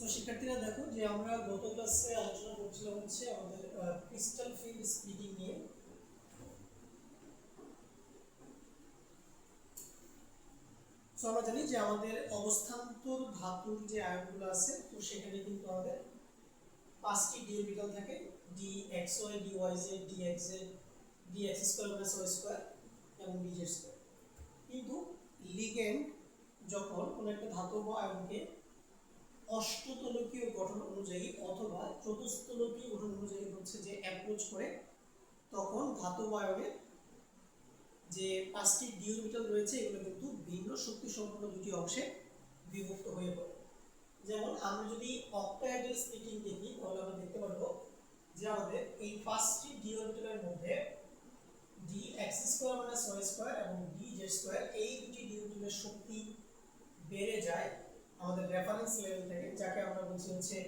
তো শিক্ষার্থীরা দেখো যে আমরা গত ক্লাসে আলোচনা করছিলাম হচ্ছে আমাদের ক্রিস্টাল ফিল্ড স্প্লিটিং নিয়ে। তো আমরা জানি যে আমাদের অবস্থান্তর ধাতুর যে আয়নগুলো আছে, তো সেখানে কিন্তু আমাদের পাঁচটি ডি অরবিটাল থাকে। D X Y D Y Z D X Z D X square plus Y square এবং ডি জেড স্কোয়ার কিন্তু লিগেন্ড যখন কোনো একটা ধাতব আয়নকে অষ্টতলকীয় গঠন অনুযায়ী অথবা চতুস্তলকীয় গঠন অনুযায়ী হচ্ছে যে অ্যাপ্রোচ করে, তখন ধাতব আয়নের যে পাঁচটি ডিওরবিটাল রয়েছে, এগুলো কিন্তু ভিন্ন শক্তি সম্পন্ন দুটি অংশে বিভক্ত হয়ে পড়ে। যেমন আমরা যদি অক্টাহেড্রাল স্প্লিটিং দেখি, তাহলে আমরা দেখতে পারব যে আমাদের এই পাঁচটি ডিওরবিটালের মধ্যে D X square minus Y square এবং ডি জেড স্কোয়ার এই দুটি ডিওরবিটালের শক্তি বেড়ে যায় আমাদের রেফারেন্স লেভেল থেকে, যাকে আমরা বলছি হচ্ছে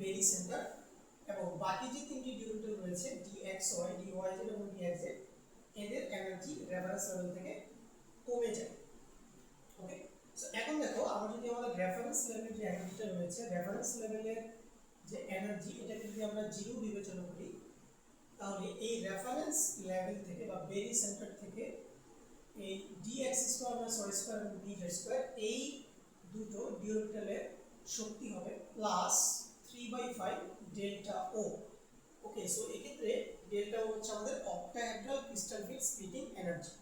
বেরি সেন্টার এবং বাকি যে তিনটি ডিওরবিটাল রয়েছে D X Y D Y Z এবং ডি এক্স জেড এদের এনার্জি রেফারেন্স লেভেল থেকে কমে যায়। ওকে এখন দেখো, আমরা যদি আমাদের রেফারেন্স লেভেলের যে এনার্জিটা রয়েছে রেফারেন্স লেভেলের যে এনার্জি এটাকে যদি আমরা জিরো বিবেচনা করি, তাহলে এই রেফারেন্স লেভেল থেকে বা বেরি সেন্টার থেকে এই D X square plus Y square এবং ডি জেড স্কোয়ার এই দুটো ডিওরবিটালের শক্তি হবে plus three by five delta O okay so এক্ষেত্রে ডেল্টা ও হচ্ছে আমাদের octahedral crystal field splitting energy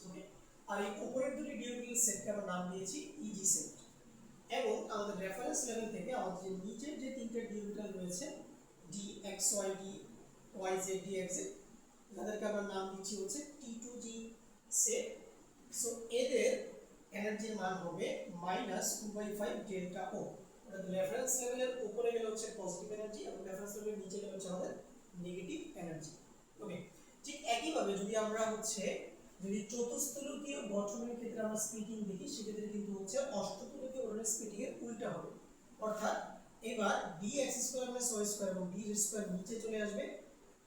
okay আর এই উপরের দুটি ডিওরবিটাল সেটকে আমরা নাম দিয়েছি ইজি সেট এবং আমাদের রেফারেন্স লেভেল থেকে আমাদের যে নিচের যে তিনটে ডিওরবিটাল রয়েছে D X Y D Y Z D X Z যাদেরকে আমরা নাম দিচ্ছি হচ্ছে T two G set so এদের এনার্জির মান হবে minus two by five delta O অর্থাৎ রেফারেন্স লেভেলের উপরে গেলে হচ্ছে পজিটিভ এনার্জি এবং রেফারেন্স লেভেলের নিচে গেলে হচ্ছে আমাদের নেগেটিভ এনার্জি ওকে ঠিক একইভাবে যদি আমরা হচ্ছে, যদি চতুস্তলকীয় গঠনের ক্ষেত্রে আমরা স্প্লিটিং দেখি, সেক্ষেত্রে কিন্তু হচ্ছে অষ্টতলকীয় গঠনের স্প্লিটিং এর উল্টা হবে। অর্থাৎ এবার D X square plus Y square এবং ডি স্কোয়ার নিচে চলে আসবে।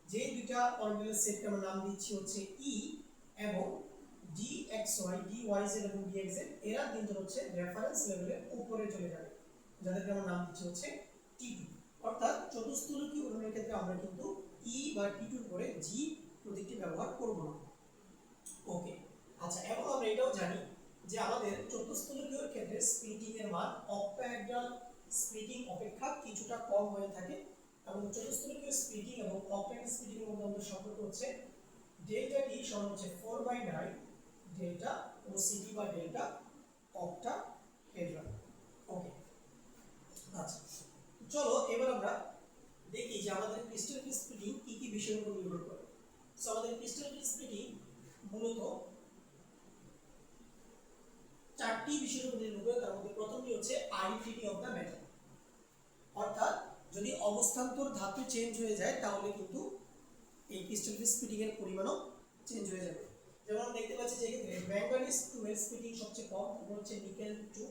যে দুইটা অরবিটাল সেটকে আমরা নাম দিচ্ছি হচ্ছে ই এবং D X Y D Y Z এবং ডি এক্স জেড এরা কিন্তু হচ্ছে রেফারেন্স লেভেলের উপরে চলে যাবে। যাদেরকে আমরা নাম দিচ্ছি হচ্ছে টি টু অর্থাৎ চতুস্থলকীয় গঠনের ক্ষেত্রে আমরা কিন্তু ই বা টি টুর পরে জি প্রতীকটি ব্যবহার করব না। ওকে আচ্ছা এবং আমরা এটাও জানি যে আমাদের চতুস্থলকীয় ক্ষেত্রে স্প্লিটিং এর মান অক্টাহেড্রাল স্প্লিটিং অপেক্ষা কিছুটা কম হয়ে থাকে এবং চতুস্থলকীয় স্প্লিটিং এবং অক্টাহেড্রাল স্প্লিটিং এর মধ্যে আমাদের সম্পর্ক হচ্ছে ডেল্টা টি সমান হচ্ছে 4 বাই 9 ডেল্টা ও সিটি বা ডেল্টা অক্টা হেড্রাল ওকে আচ্ছা। চলো, এবার আমরা দেখি যে আমাদের ক্রিস্টাল স্প্লিটিং কি কি বিষয়ের উপর নির্ভর করে। সো আমাদের ক্রিস্টাল স্প্লিটিং মূলত চারটি বিষয়ের উপর নির্ভর করে। তার মধ্যে প্রথমটি হচ্ছে আইডেন্টিটি অফ দ্য মেটাল অর্থাৎ, যদি অবস্থান্তর ধাতু চেঞ্জ হয়ে যায়, তাহলে কিন্তু এই ক্রিস্টাল স্প্লিটিং এর পরিমাণও চেঞ্জ হয়ে যাবে। যেমন দেখতে পাচ্ছি যে এক্ষেত্রে ম্যাঙ্গানিজ টু এর স্প্লিটিং সবচেয়ে কম হচ্ছে নিকেল টু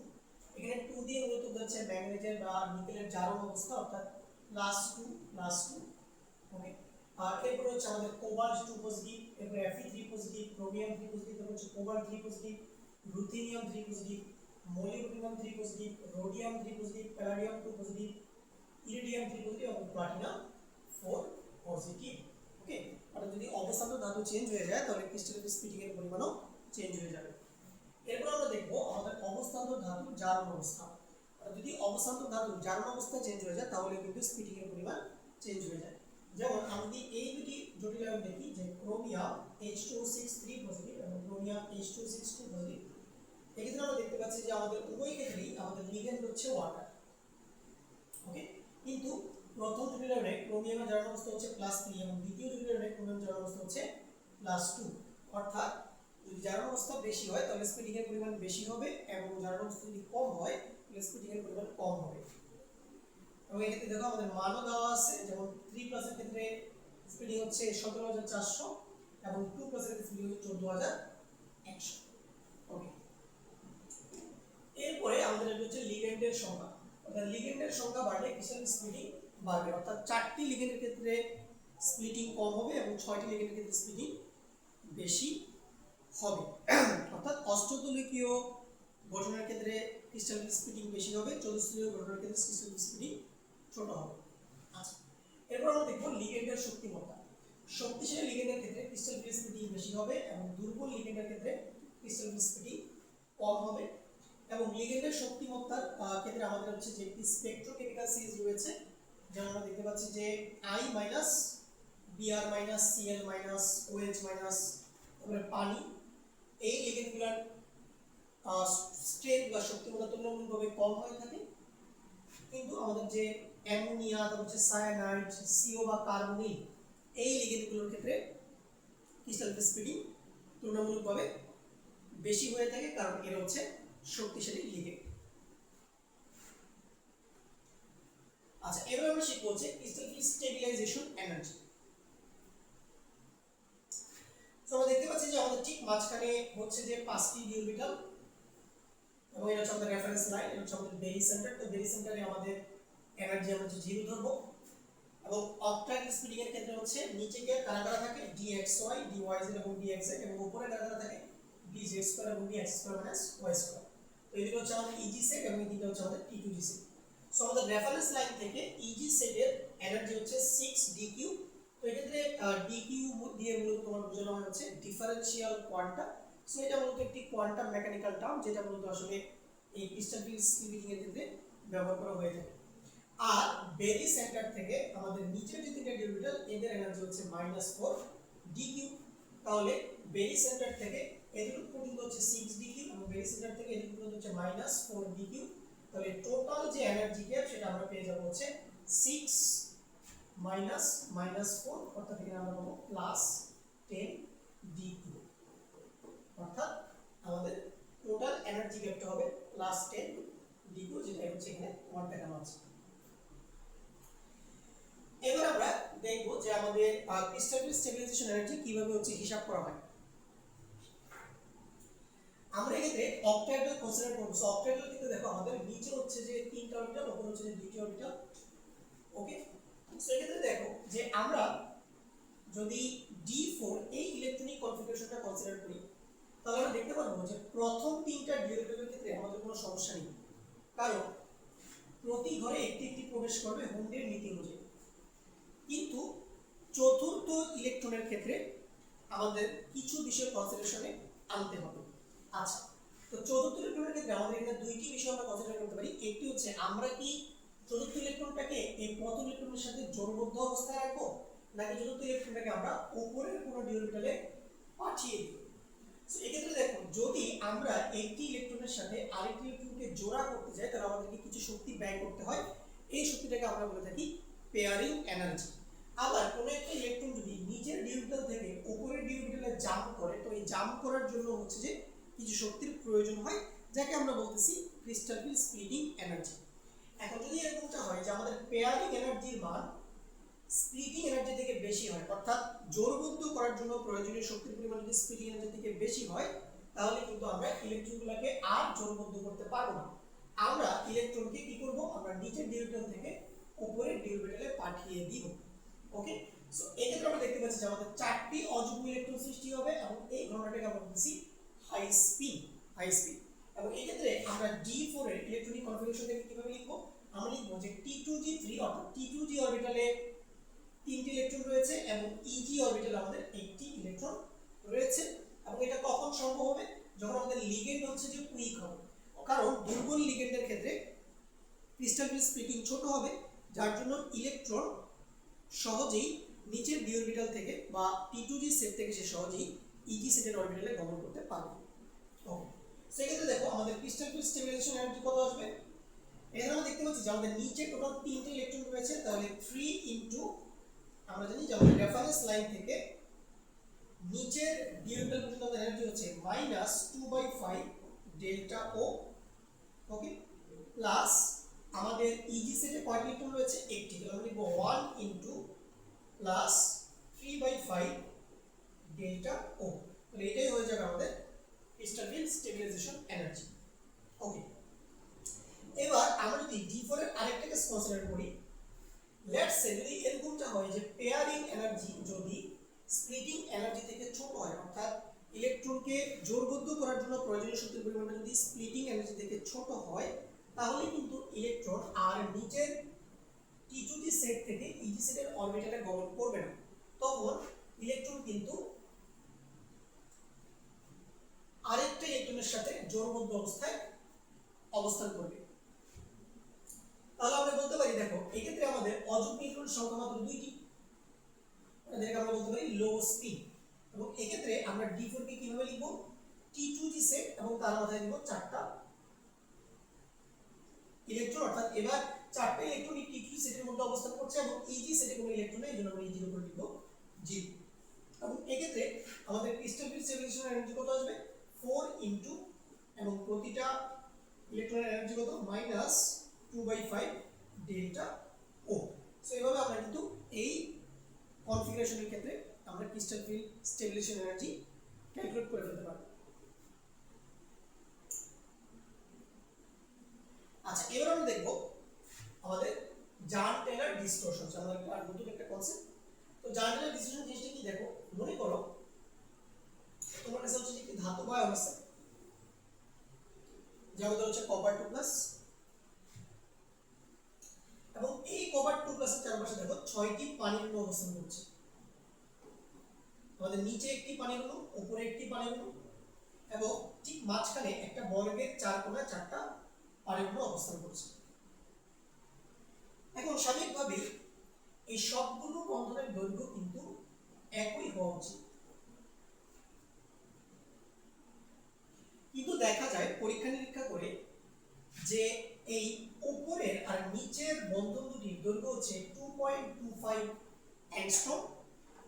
এখানে টু দিয়ে মূলত হচ্ছে ম্যাগনেজের বা নিকেলের জারণ অবস্থা, অর্থাৎ plus two plus two okay আর এরপরে হচ্ছে আমাদের কোবাল্ট টু পজিটিভ এরপরে এফি three positive chromium three positive তারপর হচ্ছে cobalt three positive ruthenium three positive molybdenum three positive rhodium three positive palladium two positive iridium three positive এবং platinum four positive okay অর্থাৎ যদি অবস্থান্ত ধাতু চেঞ্জ হয়ে যায়, তাহলে ক্রিস্টাল স্পিটিং এর পরিমাণও চেঞ্জ হয়ে যাবে। এরপর আমরা দেখব আমাদের অবস্থান্ত ধাতুর জারণ অবস্থা। যদি অবস্থান্ত ধাতুর জারণ অবস্থা চেঞ্জ হয়ে যায়, তাহলে কিন্তু স্পিটিং এর পরিমাণ চেঞ্জ হয়ে যায়। যেমন আমরা যদি এই দুটি জটিল আয়ন দেখি, যে ক্রোমিয়াম H263 পজিটিভ এবং ক্রোমিয়াম H262 পজিটিভ এক্ষেত্রে আমরা দেখতে পাচ্ছি যে আমাদের উভয় ক্ষেত্রেই আমাদের লিগেন্ড হচ্ছে ওয়াটার ওকে কিন্তু প্রথম আয়নে ক্রোমিয়ামের জারণ অবস্থা হচ্ছে প্লাস থ্রি এবং দ্বিতীয় আয়নে ক্রোমিয়াম জারণ অবস্থা হচ্ছে প্লাস টু অর্থাৎ যদি জারণ অবস্থা বেশি হয়, তাহলে স্পিডিং এর পরিমাণ বেশি হবে এবং জারণ অবস্থা যদি কম হয়, তাহলে স্পিডিং এর পরিমাণ কম হবে। এবং এক্ষেত্রে দেখো আমাদের মানও দেওয়া আছে, যেমন থ্রি প্লাসের ক্ষেত্রে স্পিডিং হচ্ছে সতেরো হাজার চারশো এবং টু প্লাসের ক্ষেত্রে স্পিডিং হচ্ছে চোদ্দ হাজার একশো। ওকে এরপরে আমাদের হচ্ছে লিগেন্ডের সংখ্যা। অর্থাৎ লিগেন্ডের সংখ্যা বাড়লে ক্রিস্টাল স্প্লিটিং বাড়বে। অর্থাৎ চারটি লিগেন্ডের ক্ষেত্রে স্প্লিটিং কম হবে এবং ছয়টি লিগেন্ডের ক্ষেত্রে স্প্লিটিং বেশি হবে। অর্থাৎ অষ্টতলিকীয় গঠনের ক্ষেত্রে ক্রিস্টাল স্পিডিং বেশি হবে চতুস্তলীয় গঠনের ক্ষেত্রে ক্রিস্টাল স্পিডিং ছোট হবে। আচ্ছা এরপর আমরা দেখব লিগেন্ডের শক্তিমত্তা। শক্তিশালী লিগেন্ডের ক্ষেত্রে ক্রিস্টাল স্পিডিং বেশি হবে এবং দুর্বল লিগেন্ডের ক্ষেত্রে ক্রিস্টাল স্পিডিং কম হবে। এবং লিগেন্ডের শক্তিমত্তার ক্ষেত্রে আমাদের হচ্ছে যে একটি স্পেকট্রোকেমিক্যাল সিরিজ রয়েছে যেমন আমরা দেখতে পাচ্ছি যে I minus BR minus CL minus OH minus তারপরে পানি। এই লিগেন্ডগুলোর স্ট্রেংথ বা শক্তিমত্তা তুলনামূলকভাবে কম হয়ে থাকে। কিন্তু আমাদের যে অ্যামোনিয়া, তারপর হচ্ছে সায়ানাইড সিও বা কার্বনিল এই লিগেন্ডগুলোর ক্ষেত্রে ক্রিস্টাল স্পিডিং তুলনামূলকভাবে বেশি হয়ে থাকে, কারণ এরা হচ্ছে শক্তিশালী লিগেন্ড আচ্ছা এবার আমরা শিখব হচ্ছে স্টেবিলাইজেশন এনার্জি তো আমরা দেখতে পাচ্ছি যে আমাদের ঠিক মাঝখানে হচ্ছে যে পাঁচটি ডি অরবিটাল এবং এটা হচ্ছে আমাদের রেফারেন্স লাইন এটা হচ্ছে আমাদের বেরি সেন্টার তো বেরি সেন্টারে আমাদের এনার্জি আমরা হচ্ছে জিরো ধরবো এবং অক্টাইল স্পিডিং এর ক্ষেত্রে হচ্ছে নিচে গিয়ে কারা কারা থাকে? dxy, dyz এবং dxz এবং উপরে কারা কারা থাকে? dz স্কয়ার এবং dx square minus y square তো এদিকে হচ্ছে আমাদের ইজি সেট এবং এদিকে হচ্ছে আমাদের t2g সেট সো আমাদের রেফারেন্স লাইন থেকে ইজি সেটের এনার্জি হচ্ছে 6 dq, তো এক্ষেত্রে dq দিয়ে মূলত তোমার বোঝানো হচ্ছে ডিফারেনশিয়াল কোয়ান্টাম সো এটা মূলত একটি কোয়ান্টাম মেকানিক্যাল টার্ম যেটা মূলত আসলে এই ক্রিস্টাল স্পিডিং এর ক্ষেত্রে ব্যবহার করা হয়ে থাকে। আর বেরি সেন্টার থেকে আমাদের নিচের যে তিনটা ডিঅরবিটাল এদের এনার্জি হচ্ছে মাইনাস ফোর ডিকিউ তাহলে বেরি সেন্টার থেকে এদের পর্যন্ত হচ্ছে সিক্স ডিকিউ এবং বেরি সেন্টার থেকে এদের পর্যন্ত হচ্ছে মাইনাস ফোর ডিকিউ তাহলে টোটাল যে এনার্জি গ্যাপ সেটা আমরা পেয়ে যাব হচ্ছে সিক্স মাইনাস মাইনাস ফোর অর্থাৎ এখানে আমরা পাবো প্লাস টেন ডিকিউ অর্থাৎ আমাদের টোটাল এনার্জি গ্যাপটা হবে প্লাস টেন ডিকিউ যেটা হচ্ছে এখানে ওয়ান দেখানো আছে। এবার আমরা দেখব যে আমাদের ক্রিস্টাল স্টেবিলাইজেশন এনার্জি কীভাবে হচ্ছে হিসাব করা হয়। আমরা এক্ষেত্রে অক্টাইডাল কনসিডার করব। সো অক্টাইডাল কিন্তু দেখো, আমাদের নিচে হচ্ছে যে তিনটা অরবিটাল উপরে হচ্ছে যে দুইটা অরবিটাল ওকে সো এক্ষেত্রে দেখো যে আমরা যদি D4 এই ইলেকট্রনিক কনফিগারেশনটা কনসিডার করি, তাহলে আমরা দেখতে পারব যে প্রথম তিনটা ডি অরবিটালের ক্ষেত্রে আমাদের কোনো সমস্যা নেই। কারণ প্রতি ঘরে একটি একটি প্রবেশ করবে হোন্ডের নীতি অনুযায়ী। কিন্তু চতুর্থ ইলেকট্রনের ক্ষেত্রে আমাদের কিছু বিষয় কনসিডারেশনে আনতে হবে। আচ্ছা তো চতুর্থ ইলেকট্রনের ক্ষেত্রে আমাদের এখানে দুইটি বিষয় আমরা কনসিডার করতে পারি। একটি হচ্ছে, আমরা কি চতুর্থ ইলেকট্রনটাকে এই প্রথম ইলেকট্রনের সাথে জোড়বদ্ধ অবস্থায় রাখব? নাকি চতুর্থ ইলেকট্রনটাকে আমরা উপরের কোনো ডিঅরবিটালে পাঠিয়ে দিব? এক্ষেত্রে দেখো যদি আমরা একটি ইলেকট্রনের সাথে আরেকটি ইলেকট্রনকে জোড়া করতে যাই, তাহলে আমাদেরকে কিছু শক্তি ব্যয় করতে হয়। এই শক্তিটাকে আমরা বলে থাকি পেয়ারিং এনার্জি আবার কোনো একটা ইলেকট্রন যদি নিচের ডিঅরবিটাল থেকে উপরের ডিঅরবিটালে জাম্প করে, তো এই জাম্প করার জন্য হচ্ছে যে কিছু শক্তির প্রয়োজন হয়, যাকে আমরা বলতেছি ক্রিস্টাল স্প্লিটিং এনার্জি এখন যদি এরকমটা হয় যে আমাদের পেয়ারিং এনার্জির মান স্প্লিটিং এনার্জি থেকে বেশি হয়, অর্থাৎ জোরবদ্ধ করার জন্য প্রয়োজনীয় শক্তির পরিমাণ যদি স্প্লিটিং এনার্জি থেকে বেশি হয়, তাহলে কিন্তু আমরা ইলেকট্রনগুলোকে আর জোরবদ্ধ করতে পারব না। আমরা ইলেকট্রনকে কি করব? আমরা নিচের ডিঅরবিটাল থেকে উপরের ডিঅরবিটালে পাঠিয়ে দিব। ওকে সো এক্ষেত্রে আমরা দেখতে পাচ্ছি যে আমাদের চারটি অযুগ্ম ইলেকট্রন সৃষ্টি হবে এবং এই ঘটনাটাকে আমরা বলতেছি হাই স্পিন হাই স্পিন এবং এই ক্ষেত্রে আমরা D4 এর ইলেকট্রনিক কনফিগারেশন থেকে কীভাবে লিখব? আমরা লিখব যে T2G3 অর্থাৎ T2G অরবিটালে তিনটি ইলেকট্রন রয়েছে এবং EG অরবিটালে আমাদের একটি ইলেকট্রন রয়েছে। এবং এটা কখন সম্ভব হবে? যখন আমাদের লিগেন্ড হচ্ছে যে উইক হবে। কারণ দুর্বল লিগেন্ডের ক্ষেত্রে ক্রিস্টাল স্প্লিটিং ছোট হবে, যার জন্য ইলেকট্রন সহজেই নিচের ডি অরবিটাল থেকে বা T2G সেট থেকে সে সহজেই EG সেটের অরবিটালে গমন করতে পারবে। ওকে সেক্ষেত্রে দেখো, আমাদের ক্রিস্টাল স্টেবিলাইজেশন এনার্জি কত আসবে? এখানে আমরা দেখতে পাচ্ছি যে আমাদের নিচে টোটাল তিনটে ইলেকট্রন রয়েছে, তাহলে থ্রি ইন্টু আমরা জানি যে আমাদের রেফারেন্স লাইন থেকে নিচের ডিঅরবিটাল পর্যন্ত আমাদের এনার্জি হচ্ছে minus two by five delta O okay plus আমাদের ইজি সেটে কয়টি ইলেকট্রন রয়েছে? একটি। আমরা লিখব one into plus three by five delta O তাহলে এটাই হয়ে যাবে আমাদের ক্রিস্টাল স্টেবিলাইজেশন এনার্জি ওকে এবার আমরা যদি D4 এর আরেকটা কনসিডার করি লেটস সে যদি এরকমটা হয় যে পেয়ারিং এনার্জি যদি স্প্লিটিং এনার্জি থেকে ছোট হয়, অর্থাৎ ইলেকট্রনকে জোরবদ্ধ করার জন্য প্রয়োজনীয় শক্তির পরিমাণটা যদি স্প্লিটিং এনার্জি থেকে ছোট হয়, তাহলে কিন্তু ইলেকট্রন আর নিচের টি সেট থেকে ইজি সেটের অরবিটালে গমন করবে না। তখন ইলেকট্রন কিন্তু আরেকটা ইলেকট্রনের সাথে জোরবদ্ধ অবস্থায় অবস্থান করবে। তাহলে আমরা বলতে পারি, দেখো, এক্ষেত্রে আমাদের অযুগ্ম ইলেকট্রন সংখ্যা মাত্র দুইটি। এদেরকে আমরা বলতে পারি লো স্পিন এবং এক্ষেত্রে আমরা ডি ফোর কে কীভাবে লিখব? টি টু জি সেট এবং তার মাথায় দিব চারটা ইলেকট্রন অর্থাৎ এবার চারটা ইলেকট্রন টি টু সেটের মধ্যে অবস্থান করছে এবং ইজি সেটে কোনো ইলেকট্রন এই জন্য আমরা ইজির উপর লিখব জি এবং এক্ষেত্রে আমাদের ক্রিস্টাল ফিল্ড স্টেবিলাইজেশন এনার্জি কত আসবে? 4 ইনটু এবং প্রতিটা ইলেকট্রনের এনার্জি কত? Minus 2 by 5 delta O so এভাবে আমরা কিন্তু এই কনফিগারেশনের ক্ষেত্রে আমরা crystal field stabilisation energy calculate করে ফেলতে পারব। আচ্ছা এবার আমরা দেখব আমাদের জান টেলার ডিসটরশন আমাদের একটা নতুন একটা কনসেপ্ট তো জান টেলার ডিসটরশন জিনিসটা কি দেখো? মনে করো তোমার কাছে হচ্ছে যে একটি ধাতব আয়ন আছে যে আমাদের হচ্ছে কপার টু প্লাস এবং এই কপার টু প্লাসের চারপাশে দেখো ছয়টি পানির অণু অবস্থান করছে। আমাদের নিচে একটি পানির অণু উপরে একটি পানির অণু এবং ঠিক মাঝখানে একটা বর্গের চার কোণায় চারটা পানির অণু অবস্থান করছে। এখন স্বাভাবিকভাবে এই সবগুলো বন্ধনের দৈর্ঘ্য কিন্তু একই হওয়া উচিত। কিন্তু দেখা যায় পরীক্ষা নিরীক্ষা করে যে এই উপরের আর নিচের বন্ধন দুটির দৈর্ঘ্য হচ্ছে two point two five angstrom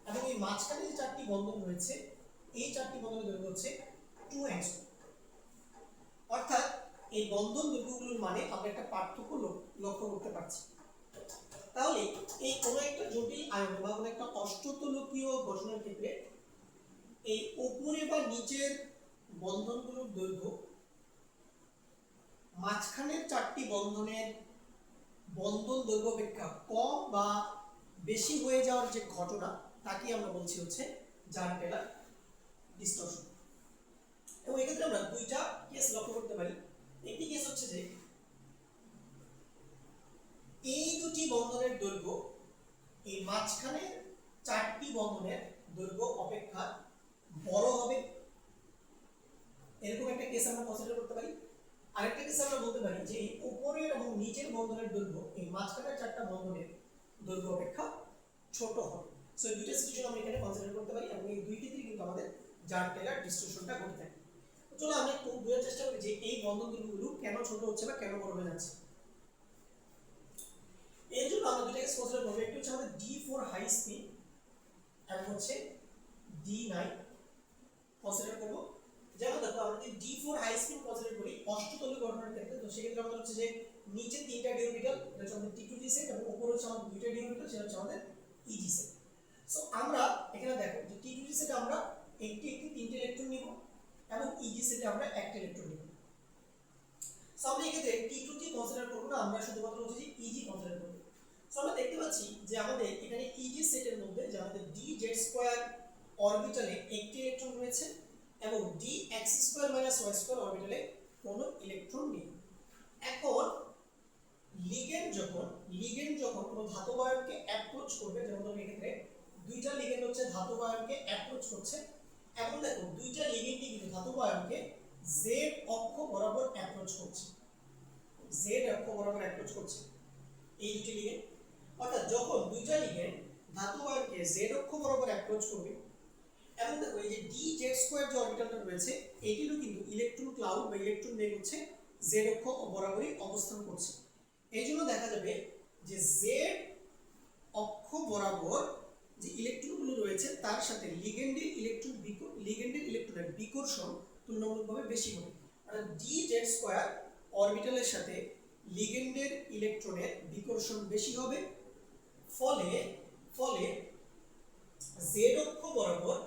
এবং এই মাঝখানে যে চারটি বন্ধন রয়েছে, এই চারটি বন্ধনের দৈর্ঘ্য হচ্ছে টু অ্যাংস্ট্রম অর্থাৎ এই বন্ধন দৈর্ঘ্যগুলোর মানে আমরা একটা পার্থক্য লক- লক্ষ্য করতে পারছি। তাহলে এই কোনো একটা জটিল আয়ন বা কোনো একটা অষ্টতলকীয় গঠনের ক্ষেত্রে এই উপরে বা নিচের বন্ধনগুলোর দৈর্ঘ্য মাঝখানের চারটি বন্ধনের বন্ধন দৈর্ঘ্য অপেক্ষা কম বা বেশি হয়ে যাওয়ার যে ঘটনা তাকে আমরা বলছি হচ্ছে ডিস্টরশন এবং এক্ষেত্রে আমরা দুইটা কেস লক্ষ্য করতে পারি। একটি কেস হচ্ছে যে, এই দুটি বন্ধনের দৈর্ঘ্য, এই মাঝখানের চারটি বন্ধনের দৈর্ঘ্য অপেক্ষা বড় হবে এরকম একটা কেস আমরা কনসিডার করতে পারি। আরেকটা কেস আমরা বলতে পারি যে, এই উপরের এবং নিচের বন্ধনের দৈর্ঘ্য, এই মাঝখানের চারটা বন্ধনের দৈর্ঘ্য অপেক্ষা ছোট হবে। সো দুইটা সিচুয়েশন আমরা এখানে কনসিডার করতে পারি এবং এই দুই ক্ষেত্রেই কিন্তু আমাদের জার টেলার ডিস্ট্রিবিউশনটা ঘটে থাকে। চলো আমরা একটু বোঝার চেষ্টা করি যে, এই বন্ধন দৈর্ঘ্যগুলো কেন ছোট হচ্ছে বা কেন বড় হয়ে যাচ্ছে। এর জন্য আমরা দুইটা কেস কনসিডার করব। একটি হচ্ছে আমাদের ডি ফোর হাই স্পিড এবং হচ্ছে ডি নাইন কনসিডার করব। যেমন দেখো, আমরা যদি D four high speed consider করি অষ্টতলীয় গঠনের ক্ষেত্রে, তো সেক্ষেত্রে আমাদের হচ্ছে যে নিচে তিনটা ডি অরবিটাল এটা হচ্ছে আমাদের টি টু জি সেট এবং উপরে হচ্ছে আমাদের দুইটা ডি অরবিটাল সেটা হচ্ছে আমাদের ইজি সেট সো আমরা এখানে দেখো যে টি টু জি সেটে আমরা একটি একটি তিনটে ইলেকট্রন নিব এবং ইজি সেটে আমরা একটা ইলেকট্রন নিব। সো আমরা এক্ষেত্রে টি টু জি কনসিডার করব না, আমরা শুধুমাত্র হচ্ছে যে ইজি কনসিডার করব। সো আমরা দেখতে পাচ্ছি যে আমাদের এখানে ইজি সেটের মধ্যে যে আমাদের ডি জেড স্কোয়ার অরবিটালে একটি ইলেকট্রন রয়েছে এবং D X square minus Y square অরবিটালে কোনো ইলেকট্রন নেই। এখন লিগেন্ড যখন লিগেন্ড যখন কোনো ধাতব আয়নকে অ্যাপ্রোচ করবে, যেমন ধরুন এক্ষেত্রে দুইটা লিগেন্ড হচ্ছে ধাতব আয়নকে অ্যাপ্রোচ করছে, এখন দেখো দুইটা লিগেন্ডই কিন্তু ধাতব আয়নকে জেড অক্ষ বরাবর অ্যাপ্রোচ করছে। জেড অক্ষ বরাবর অ্যাপ্রোচ করছে। এই দুটি লিগেন্ড অর্থাৎ যখন দুইটা লিগেন্ড ধাতব আয়নকে জেড অক্ষ বরাবর অ্যাপ্রোচ করবে এবং দেখো, এই যে ডি জেড স্কোয়ার যে অরবিটালটা রয়েছে, এটিরও কিন্তু ইলেকট্রন ক্লাউড বা ইলেকট্রন বেগ হচ্ছে জেড অক্ষ বরাবরই অবস্থান করছে। এই জন্য দেখা যাবে যে জেড অক্ষ বরাবর যে ইলেকট্রনগুলো রয়েছে, তার সাথে লিগেন্ডের ইলেকট্রন বিকর লিগেন্ডের ইলেকট্রনের বিকর্ষণ তুলনামূলকভাবে বেশি হবে অর্থাৎ ডি জেড স্কোয়ার অরবিটালের সাথে লিগেন্ডের ইলেকট্রনের বিকর্ষণ বেশি হবে। ফলে ফলে জেড অক্ষ বরাবর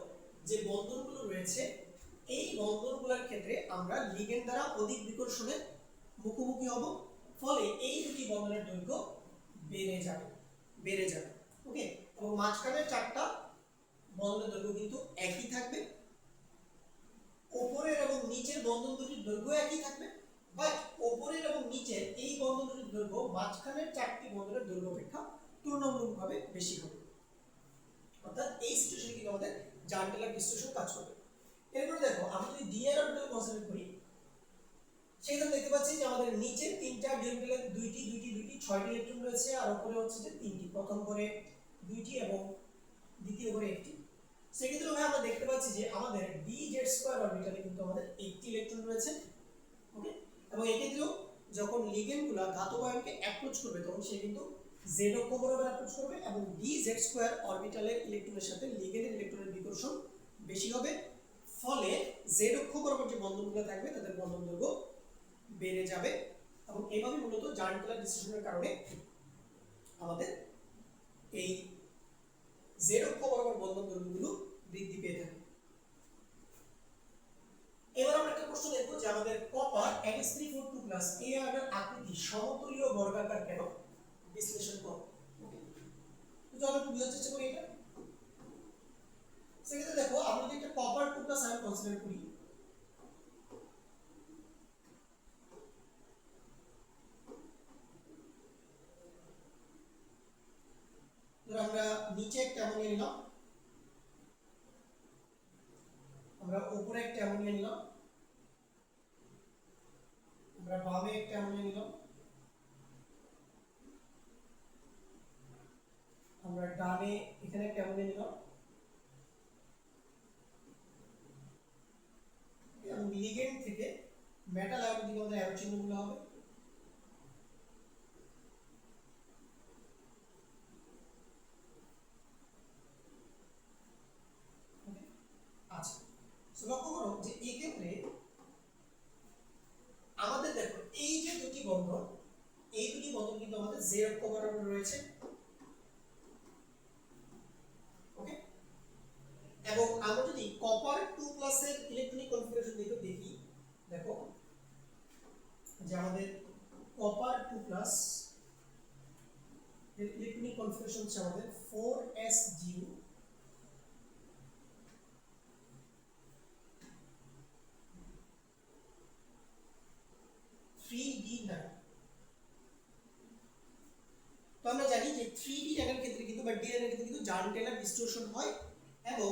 যে বন্ধনগুলো রয়েছে, এই বন্ধনগুলোর ক্ষেত্রে আমরা লিগেন্ড দ্বারা অধিক বিকর্ষণের মুখোমুখি হব, ফলে এই দুটি বন্ধনের দৈর্ঘ্য বেড়ে যাবে বেড়ে যাবে ওকে এবং মাঝখানের চারটা বন্ধনের দৈর্ঘ্য কিন্তু একই থাকবে, ওপরের এবং নিচের বন্ধন দুটির দৈর্ঘ্য একই থাকবে বাট ওপরের এবং নিচের এই বন্ধন দুটির দৈর্ঘ্য মাঝখানের চারটি বন্ধনের দৈর্ঘ্য অপেক্ষা তুলনামূলকভাবে বেশি হবে। অর্থাৎ এই সিচুয়েশনে কিন্তু আমাদের জান্টেলার ডিস্ট্রিবিউশন কাজ করবে। এরপরে দেখো, আমরা যদি ডিএর অরবিটাল করি, সেখানে দেখতে পাচ্ছি যে আমাদের নিচে তিনটা ডি অরবিটালে দুইটি দুইটি দুইটি, ছয়টি ইলেকট্রন রয়েছে, আর উপরে হচ্ছে যে তিনটি। প্রথম করে দুইটি এবং দ্বিতীয় করে একটি। সেক্ষেত্রে আমরা দেখতে পাচ্ছি যে আমাদের ডি জেড স্কোয়ার অরবিটালে কিন্তু আমাদের একটি ইলেকট্রন রয়েছে ওকে এবং এক্ষেত্রেও যখন লিগেন্ডগুলো ধাতব আয়নকে অ্যাপ্রোচ করবে, তখন সে কিন্তু জেড অক্ষ বরাবর অ্যাপ্রোচ করবে এবং ডি জেড স্কয়ার অরবিটালের ইলেকট্রনের সাথে লিগেন্ডের ইলেকট্রনের বিকর্ষণ বেশি হবে। ফলে জেড অক্ষ বরাবর যে বন্ধনগুলো থাকবে, তাদের বন্ধন দৈর্ঘ্য বেড়ে যাবে এবং এইভাবে মূলত জার্নকুলার ডিস্ট্রিবিউশনের কারণে আমাদের এই জেড অক্ষ বরাবর বন্ধন দৈর্ঘ্যগুলো বৃদ্ধি পেয়ে থাকে। এবার আমরা একটা প্রশ্ন দেখব যে আমাদের কপার NH342 প্লাস AR এর আকৃতি সমতুল্য বর্গাকার কেন? বিশ্লেষণ করো। তো চলো চেষ্টা করি এটা। সেক্ষেত্রে দেখো, আমরা যদি একটা কনসিডার করি আমরা নিচে একটা অ্যামোনিয়া নিলাম। আমরা উপরে একটা অ্যামোনিয়া নিলাম। আমরা বামে একটা অ্যামোনিয়া নিলাম। ডানে এখানে অ্যামোনিয়া নিলাম লিগেন্ড থেকে মেটাল আয়ন দিকে আমাদের অ্যারো চিহ্নগুলো হবে? আচ্ছা লক্ষ্য করো যে এই ক্ষেত্রে আমাদের দেখো এই যে দুটি বন্ধন, এই দুটি বন্ধন কিন্তু আমাদের জেড অক্ষ রয়েছে ওকে এবং আমরা যদি কপার টু প্লাসের ইলেকট্রনিক কনফিগারেশন দেখে দেখি দেখো যে আমাদের কপার টু প্লাস এর ইলেকট্রনিক কনফিগারেশন হচ্ছে আমাদের ফোর এস থ্রি ডি তো আমরা জানি যে থ্রি ডি ক্ষেত্রে কিন্তু বা ডি ক্ষেত্রে কিন্তু জার্ন ডিস্টোরশন হয় এবং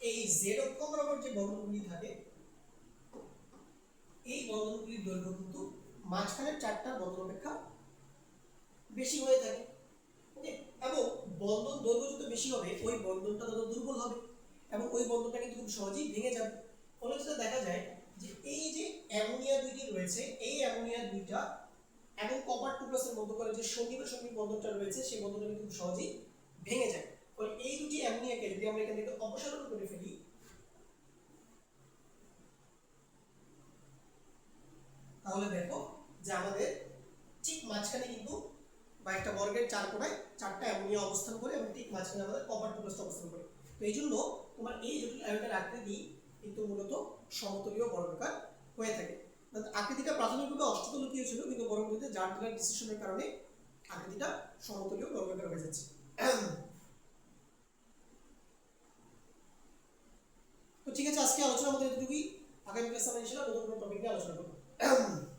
এই জেড অক্ষ বরাবর যে বন্ধনগুলি থাকে, এই বন্ধনগুলির দৈর্ঘ্য কিন্তু মাঝখানের চারটা বন্ধন অপেক্ষা বেশি হয়ে থাকে ওকে এবং বন্ধন দৈর্ঘ্য যত বেশি হবে, ওই বন্ধনটা তত দুর্বল হবে এবং ওই বন্ধনটা কিন্তু খুব সহজেই ভেঙে যাবে। ফলে যেটা দেখা যায় যে এই যে অ্যামোনিয়া দুইটি রয়েছে, এই অ্যামোনিয়া দুইটা এবং কপার টু প্লাসের মধ্যে করে যে সঙ্গী বা সঙ্গী বন্ধনটা রয়েছে, সেই বন্ধনটা কিন্তু খুব সহজেই ভেঙে যায়। ফলে এই দুটি অ্যামোনিয়াকে যদি আমরা এখান থেকে অপসারণ করে ফেলি তাহলে দেখো যে আমাদের ঠিক মাঝখানে কিন্তু বা একটা বর্গের চার কোনায় চারটা অ্যামোনিয়া অবস্থান করে এবং ঠিক মাঝখানে আমাদের কপার টুকরোস্ট অবস্থান করে। তো এই জন্য তোমার এই জটিল আয়নের আকৃতি কিন্তু মূলত সমতলীয় বর্গাকার হয়ে থাকে। আকৃতিটা প্রাথমিকভাবে অষ্টতলকীয় ছিল কিন্তু পরবর্তীতে জার্ডিলার ডিসিশনের কারণে আকৃতিটা সমতলীয় বর্গাকার হয়ে যাচ্ছে। তো ঠিক আছে, আজকে আলোচনা আমাদের এতটুকুই। আগামী ক্লাসে আমরা ইনশাআল্লাহ নতুন কোনো টপিক নিয়ে আলোচনা করব। Amém.